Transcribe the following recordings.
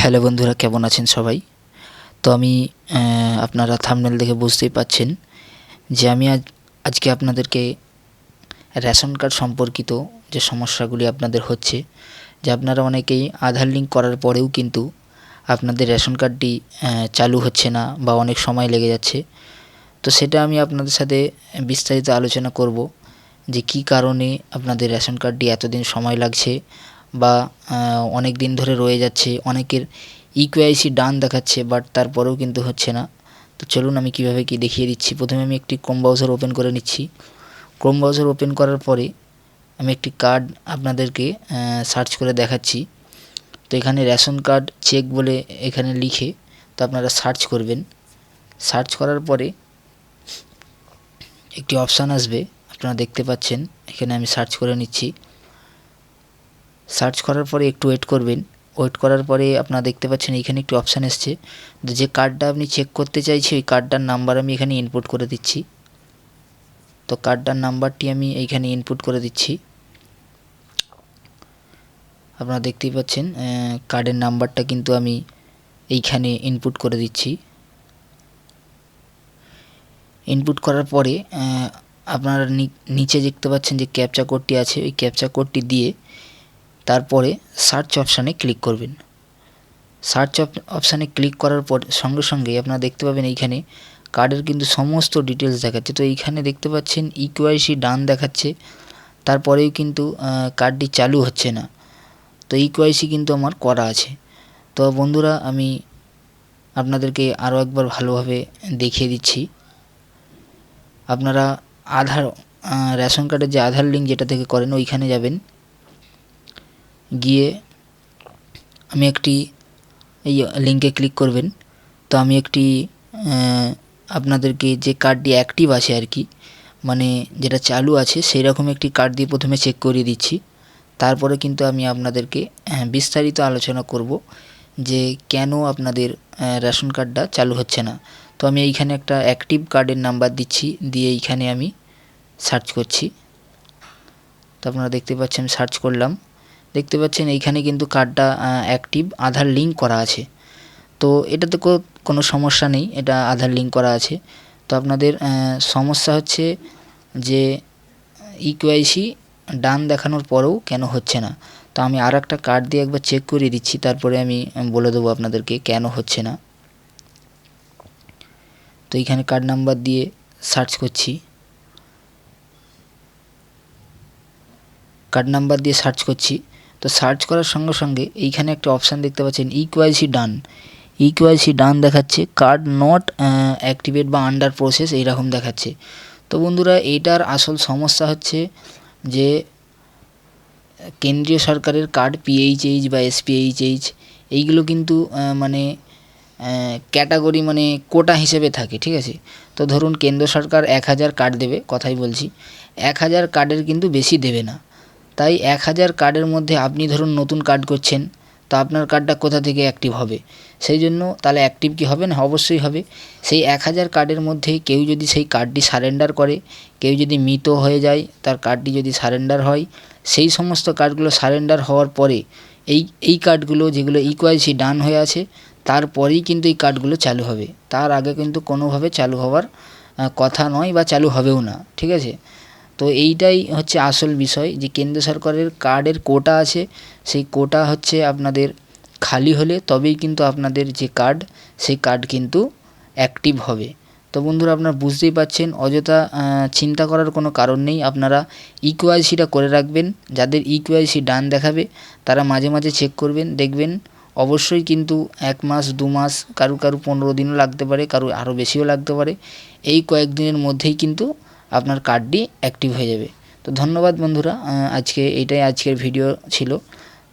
Hello বন্ধুরা, কেমন আছেন সবাই? তো আমি আপনারা থামনেল দেখে বুঝতেই পাচ্ছেন যে আমি আজ, আজকে আপনাদেরকে রেশন কার্ড সম্পর্কিত যে সমস্যাগুলি আপনাদের হচ্ছে, যে আপনারা অনেকেই আধার লিঙ্ক করার পরেও কিন্তু আপনাদের রেশন কার্ডটি চালু হচ্ছে না বা অনেক সময় লেগে যাচ্ছে। তো সেটা আমি আপনাদের সাথে বিস্তারিত আলোচনা করব যে কী কারণে আপনাদের রেশন কার্ডটি এতদিন সময় লাগছে বা অনেক দিন ধরে রয়ে যাচ্ছে, অনেকের ইকুআইসি ডান দেখাচ্ছে বাট তারপরেও কিন্তু হচ্ছে না। তো চলুন আমি কীভাবে কি দেখিয়ে দিচ্ছি। প্রথমে আমি একটি ক্রোম ব্রাউজার ওপেন করে নিচ্ছি। ক্রোম ব্রাউজার ওপেন করার পরে আমি একটি কার্ড আপনাদেরকে সার্চ করে দেখাচ্ছি। তো এখানে রেশন কার্ড চেক বলে এখানে লিখে তো আপনারা সার্চ করবেন। সার্চ করার পরে একটি অপশান আসবে, আপনারা দেখতে পাচ্ছেন। এখানে আমি সার্চ করে নিচ্ছি। সার্চ করার পরে একটু ওয়েট করবেন। ওয়েট করার পরে আপনারা দেখতে পাচ্ছেন এখানে একটি অপশান এসছে। যে কার্ডটা আপনি চেক করতে চাইছি ওই কার্ডটার নাম্বার আমি এখানে ইনপুট করে দিচ্ছি। তো কার্ডটার নাম্বারটি আমি এইখানে ইনপুট করে দিচ্ছি। আপনারা দেখতেই পাচ্ছেন কার্ডের নাম্বারটা কিন্তু আমি এইখানে ইনপুট করে দিচ্ছি। ইনপুট করার পরে আপনারা নিচে দেখতে পাচ্ছেন যে ক্যাপচা কোডটি আছে। ওই ক্যাপচা কোডটি দিয়ে তারপরে সার্চ অপশানে ক্লিক করবেন। সার্চ অপশানে ক্লিক করার পর সঙ্গে সঙ্গে আপনারা দেখতে পাবেন এইখানে কার্ডের কিন্তু সমস্ত ডিটেলস দেখাচ্ছে। তো এইখানে দেখতে পাচ্ছেন ইকুআইসি ডান দেখাচ্ছে। তারপরেও কিন্তু কার্ডটি চালু হচ্ছে না। তো ইকুআইসি কিন্তু আমার করা আছে। তো বন্ধুরা, আমি আপনাদেরকে আরও একবার ভালোভাবে দেখিয়ে দিচ্ছি। আপনারা আধার রেশন কার্ডের যে আধার লিঙ্ক যেটা থেকে করেন, ওইখানে যাবেন। গিয়ে আমি একটি, এই লিঙ্কে ক্লিক করবেন, তো আমি একটি আপনাদেরকে যে কার্ডটি অ্যাক্টিভ আছে আর কি মানে যেটা চালু আছে সেই রকম একটি কার্ড দিয়ে প্রথমে চেক করিয়ে দিচ্ছি। তারপরে কিন্তু আমি আপনাদেরকে বিস্তারিত আলোচনা করব যে কেন আপনাদের রেশন কার্ডটা চালু হচ্ছে না। তো আমি এইখানে একটা অ্যাক্টিভ কার্ডের নাম্বার দিচ্ছি, দিয়ে এইখানে আমি সার্চ করছি। তো আপনারা দেখতে পাচ্ছেন সার্চ করলাম। দেখতে পাচ্ছেন এইখানে কিন্তু কার্ডটা অ্যাক্টিভ আধার লিঙ্ক করা আছে। তো এটাতে কোনো সমস্যা নেই, এটা আধার লিঙ্ক করা আছে। তো আপনাদের সমস্যা হচ্ছে যে ইকুআইসি ডান দেখানোর পরেও কেন হচ্ছে না? তো আমি আর একটা কার্ড দিয়ে একবার চেক করিয়ে দিচ্ছি, তারপরে আমি বলে দেবো আপনাদেরকে কেন হচ্ছে না। তো এইখানে কার্ড নাম্বার দিয়ে সার্চ করছি। কার্ড নাম্বার দিয়ে সার্চ করছি। তো সার্চ করার সঙ্গে সঙ্গে এইখানে একটা অপশান দেখতে পাচ্ছেন ইকুয়াইসি ডান ইকুয়াইসি ডান দেখাচ্ছে কার্ড নট অ্যাক্টিভেট বা আন্ডার প্রসেস এইরকম দেখাচ্ছে। তো বন্ধুরা, এইটার আসল সমস্যা হচ্ছে যে কেন্দ্রীয় সরকারের কার্ড পিএইচএইচ বা এসপিএইচএইচ এইগুলো কিন্তু মানে ক্যাটাগরি মানে কোটা হিসেবে থাকে, ঠিক আছে? তো ধরুন, কেন্দ্র সরকার এক হাজার কার্ড দেবে, কথাই বলছি। এক হাজার কার্ডের কিন্তু বেশি দেবে না। তাই এক হাজার কার্ডের মধ্যে আপনি ধরুন নতুন কার্ড করছেন, তো আপনার কার্ডটা কোথা থেকে অ্যাক্টিভ হবে? সেই জন্য তাহলে অ্যাক্টিভ কি হবে না? অবশ্যই হবে। সেই এক হাজার কার্ডের মধ্যে কেউ যদি সেই কার্ডটি সারেন্ডার করে, কেউ যদি মৃত হয়ে যায়, তার কার্ডটি যদি সারেন্ডার হয়, সেই সমস্ত কার্ডগুলো সারেন্ডার হওয়ার পরে এই এই কার্ডগুলো যেগুলো ইকুয়াইসি ডান হয়ে আছে, তারপরেই কিন্তু এই কার্ডগুলো চালু হবে। তার আগে কিন্তু কোনোভাবে চালু হওয়ার কথা নয় বা চালু হবেও না, ঠিক আছে? তো এইটাই হচ্ছে আসল বিষয় যে কেন্দ্র সরকারের কার্ডের কোটা আছে, সেই কোটা হচ্ছে আপনাদের খালি হলে তবেই কিন্তু আপনাদের যে কার্ড, সেই কার্ড কিন্তু অ্যাক্টিভ হবে। তো বন্ধুরা, আপনারা বুঝতেই পাচ্ছেন অযথা চিন্তা করার কোনো কারণ নেই। আপনারা ইকুআইসিটা করে রাখবেন। যাদের ইকুআইসি ডান দেখাবে, তারা মাঝে মাঝে চেক করবেন, দেখবেন অবশ্যই কিন্তু এক মাস, দু মাস, কারু কারু পনেরো দিনও লাগতে পারে, কারু আরও বেশিও লাগতে পারে। এই কয়েকদিনের মধ্যেই কিন্তু আপনার কার্ডটি অ্যাক্টিভ হয়ে যাবে। তো ধন্যবাদ বন্ধুরা আজকে এইটাই আজকের ভিডিও ছিল।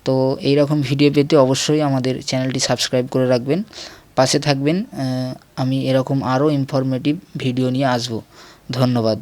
তো এই রকম ভিডিও পেতে অবশ্যই আমাদের চ্যানেলটি সাবস্ক্রাইব করে রাখবেন। পাশে থাকবেন আমি এরকম আরও ইনফরমেটিভ ভিডিও নিয়ে আসব। ধন্যবাদ।